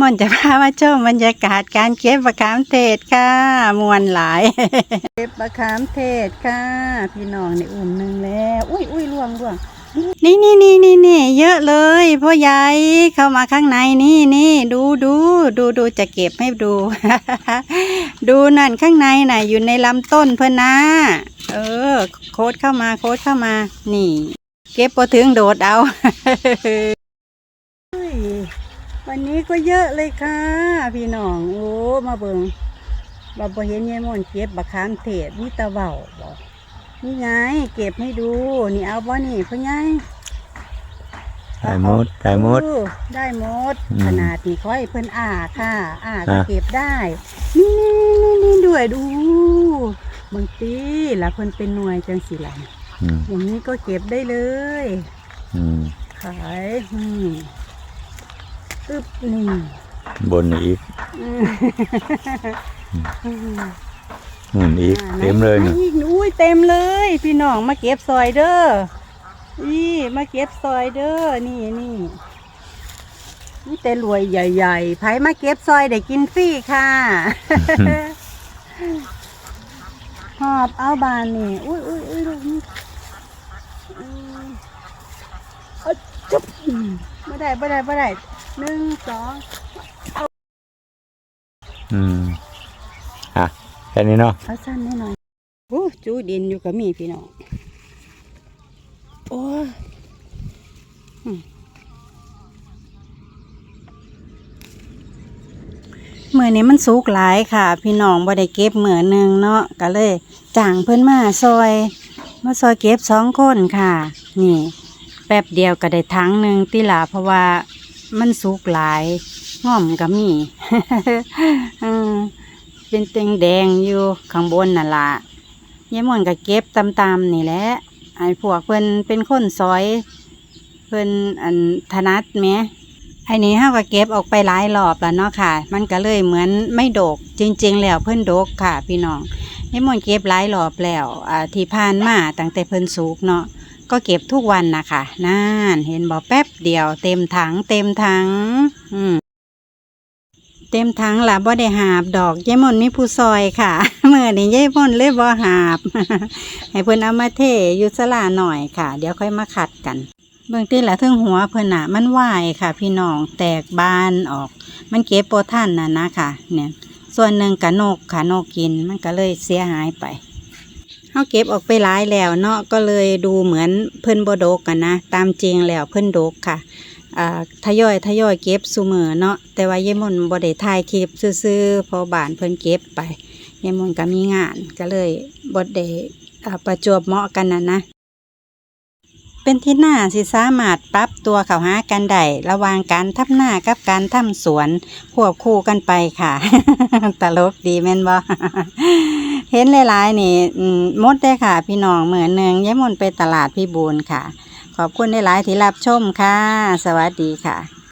มนต์จะพามาชมบรรยากาศการเก็บมะขามเทศค่ะมวนหลาย เก็บมะขามเทศค่ะ พี่น้องในอุ่มหนึ่งแล้ว อุ้ยอุ้ยล่วงล่วงนี่นี่นี่นี่นี่เยอะเลยพ่อใหญ่เข้ามาข้างในนี่นี่ดูดูดูดูจะเก็บให้ดู ดูนั่นข้างในน่ะ อยู่ในลำต้นเพื่อนนะเออ โคดเข้ามาโคดเข้ามา นี่ เก็บพอถึงโดดเอาเฮ้ย วันนี้ก็เยอะเลยค่ะ พี่น้องโอ้มาเบิงเราพอเห็นยายมอนเก็บบักขามเทศนี่ตะเบาบอกนี่ไงเก็บให้ดูนี่เอาบ่นี่พ่อไงได้หมดได้หมดเออได้หมดอืมขนาดนี้ค่อยเพิ่นอ่าค่ะ อ่าก็อะเก็บได้นี่นี่นี่นี่ด้วยดูบางทีละเพิ่นเป็นหน่วยจังสิล่ะอืมอย่างนี้ก็เก็บได้เลยอืมขายอืม อึบนี่ บนอีกอืมหุ่นอีก เต็มเลยนี่นี่อุ้ยเต็มเลย พี่น้องมาเก็บซอยเด้อนี่มาเก็บซอยเด้อนี่นี่นี่แต่รวยใหญ่ๆไผมาเก็บซอยได้กินฟรีค่ะหอบเอาบานนี่อุ้ยอุ้ยอุ้ยลูกนี่อืมเอาจุ๊บอืมไม่ได้ไม่ได้ไม่ได้ หนึ่งสองอืม อะ แค่นี้เนาะเอาสั้นนิดหน่อยโอ้จูดินอยู่กับมีพี่น้องโอ้ยอืมเมื่อนี้มันสุกหลายค่ะ พี่น้องบ่ได้เก็บเหมือหนึ่งเนาะก็เลยจ้างเพิ่นมาซอยมาซอยเก็บสองคนค่ะ นี่ แป๊บเดียวก็ได้ทั้งหนึ่งติละเพราะว่า มันสุกหลายง่อมก็มีเป็นเต็งแดงอยู่ข้างบนน่ะละยายม่วนก็เก็บตามๆนี่แหละไอ้พวกเพิ่นเป็นคนซอย เพิ่นอันถนัดแหมไอ้นี้เฮาก็เก็บออกไปหลายรอบแล้วเนาะค่ะ มันก็เลยเหมือนไม่โดก จริง ๆ แล้วเพิ่นโดกค่ะ พี่น้องยายม่วนเก็บหลายรอบแล้วอ่าที่ผ่านมาตั้งแต่เพิ่นสุกเนาะ ก็เก็บทุกวันนะคะนั่นเห็นบ่แป๊บเดียวเต็มถังเต็มถังอืมเต็มถังละบ่ได้หาบดอกยายมนมีผู้ซอยค่ะเมื่อนี้ยายมนเลยบ่หาบ ให้เพิ่นเอามาเทอยู่สลาหน่อยค่ะ เดี๋ยวค่อยมาขัดกันเบื้องต้นละเทึงหัวเพิ่นน่ะมันวายค่ะ พี่น้องแตกบานออก มันเก็บโปรท่านน่ะนะค่ะ เนี่ย ส่วนหนึ่งกะนกค่ะนกกินมันก็เลยเสียหายไป เฮาเก็บออกไปหลายแล้วเนาะก็เลยดูเหมือนเพิ่นบดกกันนะ ตามจริงแล้วเพิ่นดกค่ะทยอยทยอยเก็บซุมือเนาะแต่ว่าเยายมนบ่ได้ถ่ายคลิปซื่อๆพอบานเพิ่นเก็บไป เยายมนก็มีงานก็เลยบ่ได้ประจวบเหมาะกันนะนะเป็นที่หน่าสิสามารถปรับตัวเข้าหากันได้ระวางการทำหน้ากับการทำสวนควบคู่กันไปค่ะ ตลกดีแม่นบ่ ห็นหลายๆนี่มดได้ค่ะ พี่น้องเหมือนหนึ่งยายมนไปตลาดพี่บูนค่ะ ขอบคุณหลายๆที่รับชมค่ะ สวัสดีค่ะ